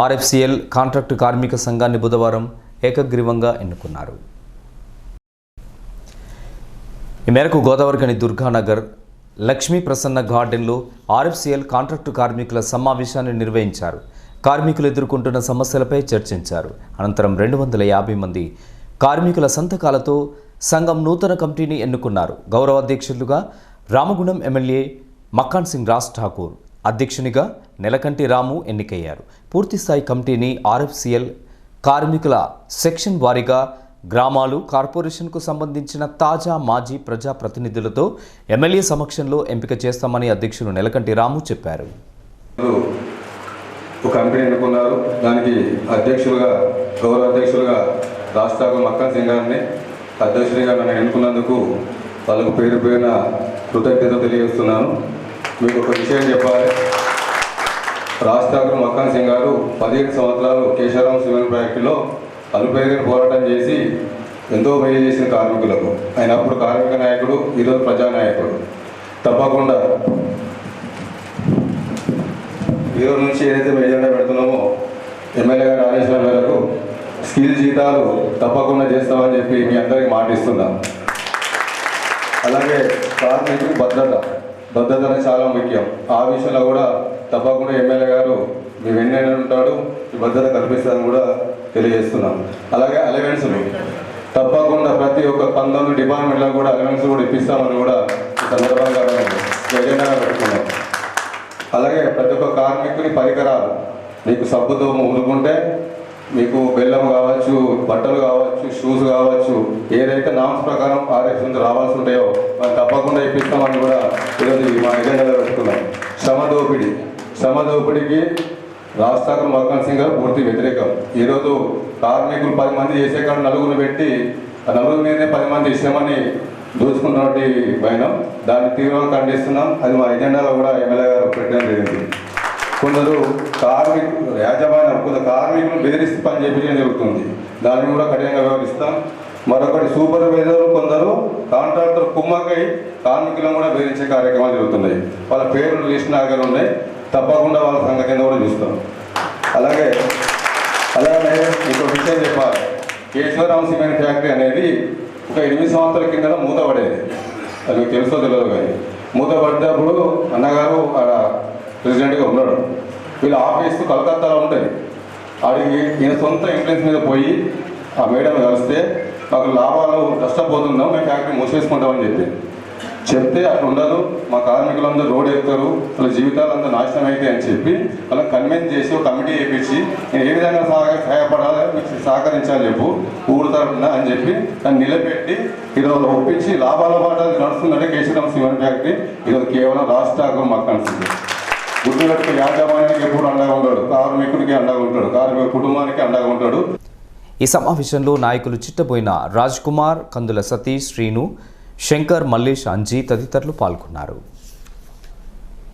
RFCL contract కార్మిక సంఘాన్ని బుధవారం ఏకగ్రీవంగా ఎన్నుకున్నారు. ఈ మేరకు గోదావరికని దుర్గానగర్ లక్ష్మీ ప్రసన్న గార్డెన్లో ఆర్ఎఫ్సిఎల్ కాంట్రాక్టు కార్మికుల సమావేశాన్ని నిర్వహించారు. కార్మికులు ఎదుర్కొంటున్న సమస్యలపై చర్చించారు. అనంతరం రెండు వందల యాభై మంది కార్మికుల సంతకాలతో సంఘం నూతన కమిటీని ఎన్నుకున్నారు. గౌరవాధ్యక్షులుగా రామగుణం ఎమ్మెల్యే మక్కాన్ సింగ్ రాజ్ ఠాకూర్ అధ్యక్షునిగా నెలకంటి రాము ఎన్నికయ్యారు. పూర్తిస్థాయి కమిటీని ఆర్ఎఫ్సిఎల్ కార్మికుల సెక్షన్ వారీగా గ్రామాలు కార్పొరేషన్కు సంబంధించిన తాజా మాజీ ప్రజా ప్రతినిధులతో ఎమ్మెల్యే సమక్షంలో ఎంపిక చేస్తామని అధ్యక్షులు నెలకంటి రాము చెప్పారు. ఒక కమిటీ ఎన్నుకున్నారు. దానికి అధ్యక్షులుగా గౌరవ అధ్యక్షులుగా రాష్ట్ర మక్కన్ సింగ్ గారిని అధ్యక్షుడిగా నన్ను ఎన్నుకున్నందుకు వాళ్ళకు పేరు పేరున కృతజ్ఞత తెలియజేస్తున్నాను. మీకు ఒక విషయం చెప్పాలి. రాష్ట్ర మక్కన్ సింగ్ గారు పదిహేడు సంవత్సరాలు కేశవరాం సిమెంట్ ప్రాజెక్టులో అలుపేరుగా పోరాటం చేసి ఎంతో మేలు చేసిన కార్మికులకు. ఆయన అప్పుడు కార్మిక నాయకుడు ఈరోజు ప్రజానాయకుడు. తప్పకుండా ఈరోజు నుంచి ఏదైతే మేము ఎజెండా పెడుతున్నామో ఎమ్మెల్యే గారి ఆదేశాల మేరకు స్కిల్ జీతాలు తప్పకుండా చేస్తామని చెప్పి మీ అందరికీ మాటిస్తున్నాం అలాగే కార్మికులకు భద్రత. భద్రత అనేది చాలా ముఖ్యం. ఆ విషయంలో కూడా తప్పకుండా ఎమ్మెల్యే గారు మీ వెన్నెల ఉంటాడు ఈ భద్రత కల్పిస్తారని కూడా తెలియజేస్తున్నాం అలాగే అలవెన్స్లు తప్పకుండా ప్రతి ఒక్క పంతొమ్మిది డిపార్ట్మెంట్లో కూడా అలవెన్స్ కూడా ఇప్పిస్తామని కూడా ఈ సందర్భంగా ఎజెండాగా పెట్టుకున్నాం. అలాగే ప్రతి ఒక్క కార్మికుని పరికరాలు నీకు సబ్బుతో ఊరుకుంటే మీకు బెల్లం కావచ్చు బట్టలు కావచ్చు షూస్ కావచ్చు ఏదైతే నామ్స్ ప్రకారం ఆర్ఎస్ రావాల్సి ఉంటాయో మనం తప్పకుండా ఇప్పిస్తామని కూడా ఈరోజు మా ఎజెండాలో పెట్టుకున్నాం శ్రమ దోపిడీ. శ్రమ దోపిడీకి రాష్ట్రాకు మక్కన్ సింగ్ గారు పూర్తి వ్యతిరేకం. ఈరోజు కార్మికులు పది మంది చేసే కాడ నలుగురు పెట్టి ఆ నలుగురు మీదనే పది మంది ఇష్టమని దోచుకున్నటువంటి పైన దాన్ని తీవ్రంగా ఖండిస్తున్నాం. అది మా ఎజెండాలో కూడా ఎమ్మెల్యే గారు పెట్టడం జరిగింది. కొందరు కార్మికులు యాజమాన్యం కొందరు కార్మికులు బెదిరిస్తే పని చేయించడం జరుగుతుంది. దాన్ని కూడా కఠినంగా వ్యవహరిస్తాం. మరొకటి సూపర్వైజర్లు కొందరు కాంట్రాక్టర్ కుమ్మకై కార్మికులను కూడా బెదిరించే కార్యక్రమాలు జరుగుతున్నాయి. వాళ్ళ పేర్లు లిస్ట్ నా దగ్గర ఉన్నాయి. తప్పకుండా వాళ్ళ సంగతి కింద కూడా చూస్తాం. అలాగే అలాగే ఇంకో విషయం చెప్పాలి. కేశవరామ సిమెంట్ ఫ్యాక్టరీ అనేది ఒక ఎనిమిది సంవత్సరాల కింద మూతపడేది. అది మీకు తెలుసో తెలియదు కానీ. మూతపడ్డప్పుడు అన్నగారు అక్కడ ప్రెసిడెంట్గా ఉన్నాడు. వీళ్ళ ఆఫీస్ కలకత్తాలో ఉంటుంది. అడిగి ఈయన సొంత ఇన్ఫ్లుయెన్స్ మీద పోయి ఆ మేడం కలిస్తే మాకు లాభాలు నష్టపోతున్నాం మేము ఫ్యాక్టరీ మూసేసుకుంటామని చెప్పి. చెప్తే అట్లా ఉండదు. మా కార్మికులందరూ రోడ్ ఎక్కుతారు. వాళ్ళ జీవితాలు అంతా నాశనం అయితే అని చెప్పి వాళ్ళని కన్విన్స్ చేసి ఒక కమిటీ వేయించి నేను ఏ విధంగా సహాయ సహాయపడాలి? మీకు సహకరించాలి చెప్పు. ఊరు తరఫున అని చెప్పి దాన్ని నిలబెట్టి ఈరోజు ఒప్పించి లాభాల పాట నడుస్తుందంటే కేసీరామ్ సిమెంట్ ఫ్యాక్టరీ. ఈరోజు కేవలం రాష్ట్రాగం మాకు కనిపిస్తుంది. గుర్తుపెట్టుకు యాజమాన్యానికి ఎప్పుడు అండగా ఉంటాడు? కార్మికుడికి అండగా ఉంటాడు? కార్మిక కుటుంబానికి అండగా ఉంటాడు? ఈ సమావేశంలో నాయకులు చిట్టబోయిన రాజ్ కుమార్ కందుల సతీష్ శ్రీను శంకర్ మల్లేష్ అంజీ తదితరులు పాల్గొన్నారు.